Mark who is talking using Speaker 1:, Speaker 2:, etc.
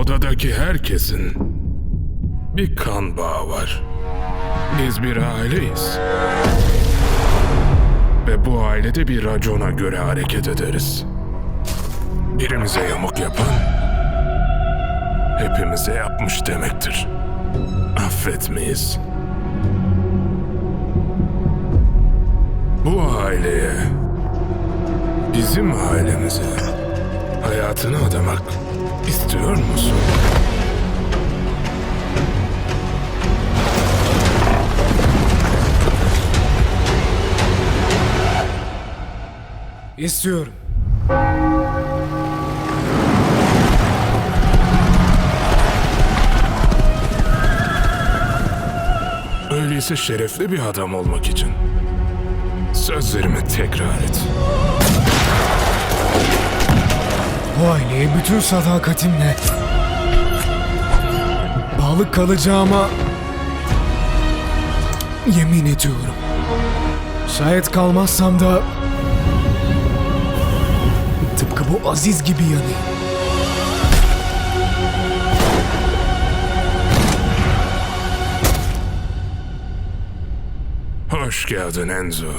Speaker 1: odadaki herkesin bir kan bağı var. Biz bir aileyiz. Ve bu ailede bir racona göre hareket ederiz. Birimize yamuk yapan hepimize yapmış demektir. Affetmeyiz. Bu aileye, bizim ailemize hayatını adamak istiyor musun?
Speaker 2: İstiyorum.
Speaker 1: Öyleyse şerefli bir adam olmak için sözlerimi tekrar et.
Speaker 2: Bu aileye bütün sadakatimle bağlı kalacağıma yemin ediyorum. Şayet kalmazsam da tıpkı bu Aziz gibi yanayım.
Speaker 1: Hoş geldin Enzo.